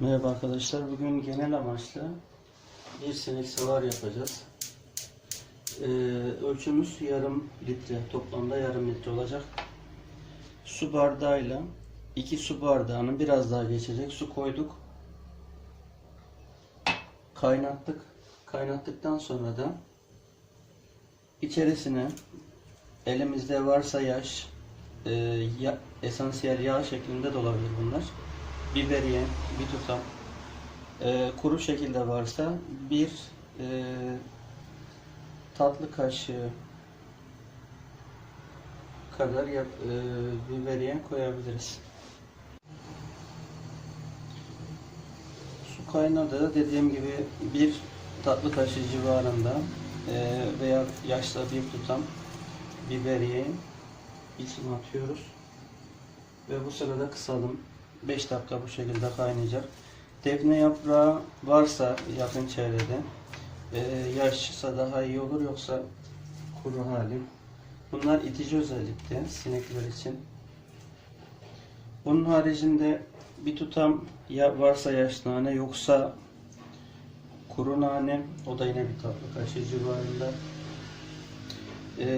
Merhaba arkadaşlar. Bugün genel amaçlı bir sinek savar yapacağız. Ee, ölçümüz yarım litre. Toplamda yarım litre olacak. Su bardağıyla iki su bardağının biraz daha geçecek su koyduk. Kaynattık. Kaynattıktan sonra da içerisine elimizde varsa yaş, e, ya, esansiyel yağ şeklinde de olabilir bunlar biberiye bir tutam Ee, kuru şekilde varsa bir e, tatlı kaşığı kadar yap, e, biberiye koyabiliriz. Su kaynadı dediğim gibi bir tatlı kaşığı civarında e, veya yaşla bir tutam biberiye içine atıyoruz. Ve bu sırada kısalım. 5 dakika bu şekilde kaynayacak. Defne yaprağı varsa yakın çevrede e, yaşsa daha iyi olur yoksa kuru hali. Bunlar itici özellikle sinekler için. Bunun haricinde bir tutam ya varsa yaş nane yoksa kuru nane o da yine bir tatlı kaşığı civarında. E,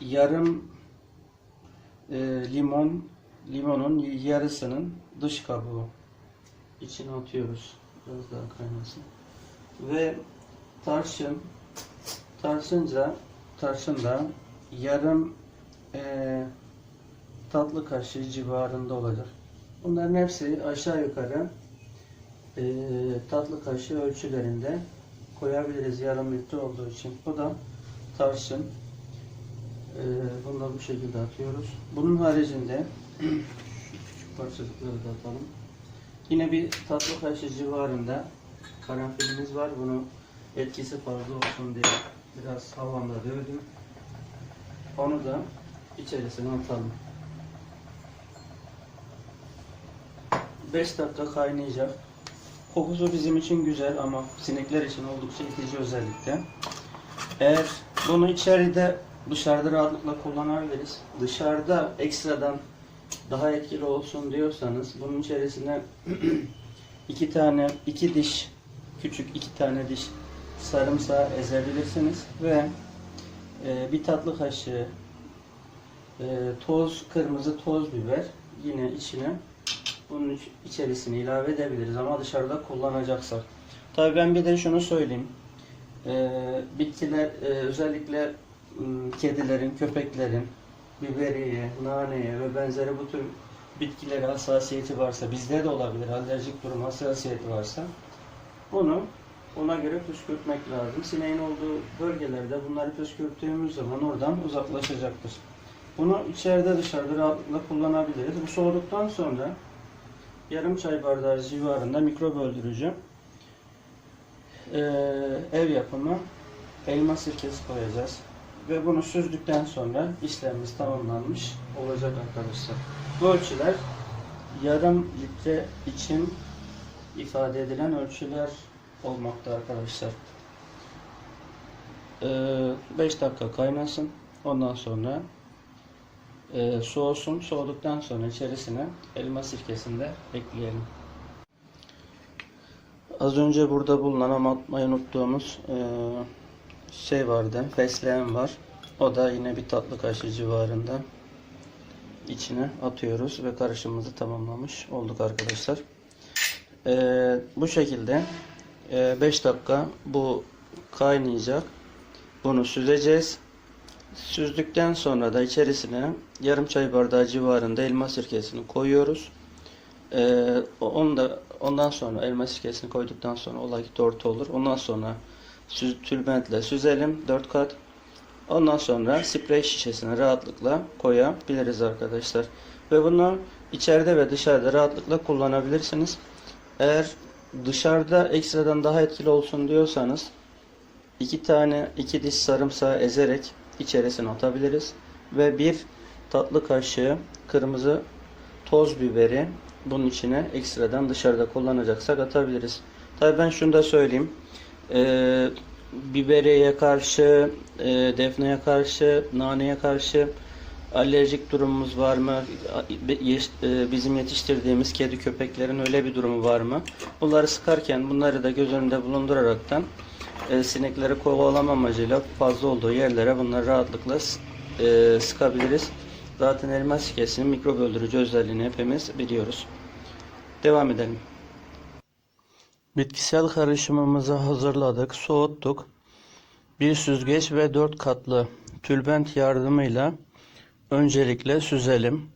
yarım e, limon limonun yarısının dış kabuğu içine atıyoruz. Biraz daha kaynasın. Ve tarçın tarçınca tarçın da yarım eee, tatlı kaşığı civarında olacak. Bunların hepsi aşağı yukarı eee, tatlı kaşığı ölçülerinde koyabiliriz yarım litre olduğu için. Bu da tarçın. Eee bunu da bu şekilde atıyoruz. Bunun haricinde küçük parçacıkları da atalım. Yine bir tatlı kaşığı civarında karanfilimiz var. Bunu etkisi fazla olsun diye biraz havanda dövdüm. Onu da içerisine atalım. 5 dakika kaynayacak. Kokusu bizim için güzel ama sinekler için oldukça itici özellikle. Eğer bunu içeride dışarıda rahatlıkla kullanabiliriz. Dışarıda ekstradan daha etkili olsun diyorsanız bunun içerisine iki tane iki diş küçük iki tane diş sarımsağı ezebilirsiniz ve e, bir tatlı kaşığı e, toz kırmızı toz biber yine içine bunun iç- içerisine ilave edebiliriz ama dışarıda kullanacaksak. Tabii ben bir de şunu söyleyeyim. E, bitkiler e, özellikle m, kedilerin, köpeklerin biberiye, naneye ve benzeri bu tür bitkilere hassasiyeti varsa, bizde de olabilir, alerjik durum hassasiyeti varsa bunu ona göre püskürtmek lazım. Sineğin olduğu bölgelerde bunları püskürttüğümüz zaman oradan uzaklaşacaktır. Bunu içeride dışarıda rahatlıkla kullanabiliriz. Bu soğuduktan sonra yarım çay bardağı civarında mikrop öldürücü eee, ev yapımı elma sirkesi koyacağız. Ve bunu süzdükten sonra işlemimiz tamamlanmış olacak arkadaşlar. Bu ölçüler yarım litre için ifade edilen ölçüler olmakta arkadaşlar. 5 dakika kaynasın. Ondan sonra e, soğusun. Soğuduktan sonra içerisine elma sirkesini de ekleyelim. Az önce burada bulunan ama unuttuğumuz e, şey vardı. Fesleğen var. O da yine bir tatlı kaşığı civarında içine atıyoruz ve karışımımızı tamamlamış olduk arkadaşlar. Ee, bu şekilde 5 dakika bu kaynayacak. Bunu süzeceğiz. Süzdükten sonra da içerisine yarım çay bardağı civarında elma sirkesini koyuyoruz. Ee, onu da ondan sonra elma sirkesini koyduktan sonra olay tortu olur. Ondan sonra süz, tülbentle süzelim 4 kat. Ondan sonra sprey şişesine rahatlıkla koyabiliriz arkadaşlar. Ve bunu içeride ve dışarıda rahatlıkla kullanabilirsiniz. Eğer dışarıda ekstradan daha etkili olsun diyorsanız iki tane iki diş sarımsağı ezerek içerisine atabiliriz. Ve bir tatlı kaşığı kırmızı toz biberi bunun içine ekstradan dışarıda kullanacaksak atabiliriz. Tabii ben şunu da söyleyeyim. Ee, bibereye karşı, e, defneye karşı, naneye karşı alerjik durumumuz var mı? e, Bizim yetiştirdiğimiz kedi köpeklerin öyle bir durumu var mı? Bunları sıkarken bunları da göz önünde bulunduraraktan e, sinekleri kovalama amacıyla fazla olduğu yerlere bunları rahatlıkla e, sıkabiliriz. Zaten elma sikesinin mikrop öldürücü özelliğini hepimiz biliyoruz. Devam edelim. Bitkisel karışımımızı hazırladık, soğuttuk. Bir süzgeç ve 4 katlı tülbent yardımıyla öncelikle süzelim.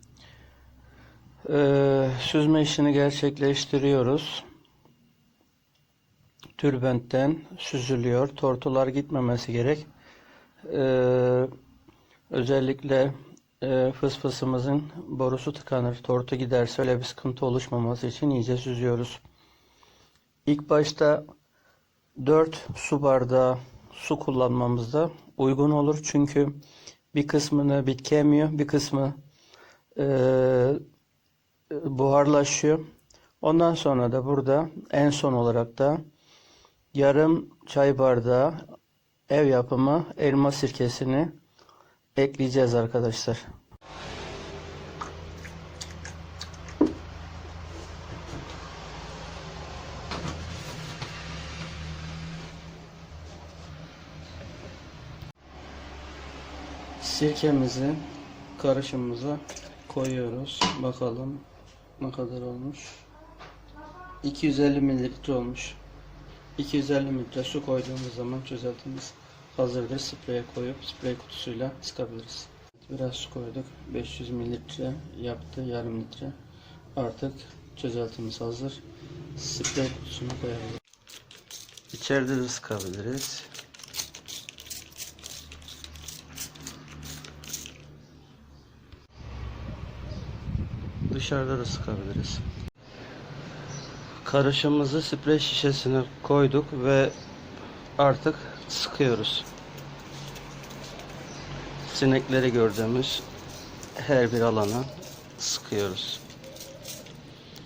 Ee, süzme işini gerçekleştiriyoruz. Tülbentten süzülüyor. Tortular gitmemesi gerek. Ee, özellikle e, fısfısımızın borusu tıkanır. Tortu giderse öyle bir sıkıntı oluşmaması için iyice süzüyoruz. İlk başta 4 su bardağı su kullanmamız da uygun olur. Çünkü bir kısmını bitki emiyor, bir kısmı e, buharlaşıyor. Ondan sonra da burada en son olarak da yarım çay bardağı ev yapımı elma sirkesini ekleyeceğiz arkadaşlar. Sirkemizi karışımımıza koyuyoruz. Bakalım ne kadar olmuş. 250 mililitre olmuş. 250 mililitre su koyduğumuz zaman çözeltimiz hazırdır. Spreye koyup sprey kutusuyla sıkabiliriz. Biraz su koyduk. 500 mililitre yaptı. Yarım litre. Artık çözeltimiz hazır. Sprey kutusuna koyabiliriz. İçeride de sıkabiliriz. Dışarıda da sıkabiliriz. Karışımımızı sprey şişesine koyduk ve artık sıkıyoruz. Sinekleri gördüğümüz her bir alana sıkıyoruz.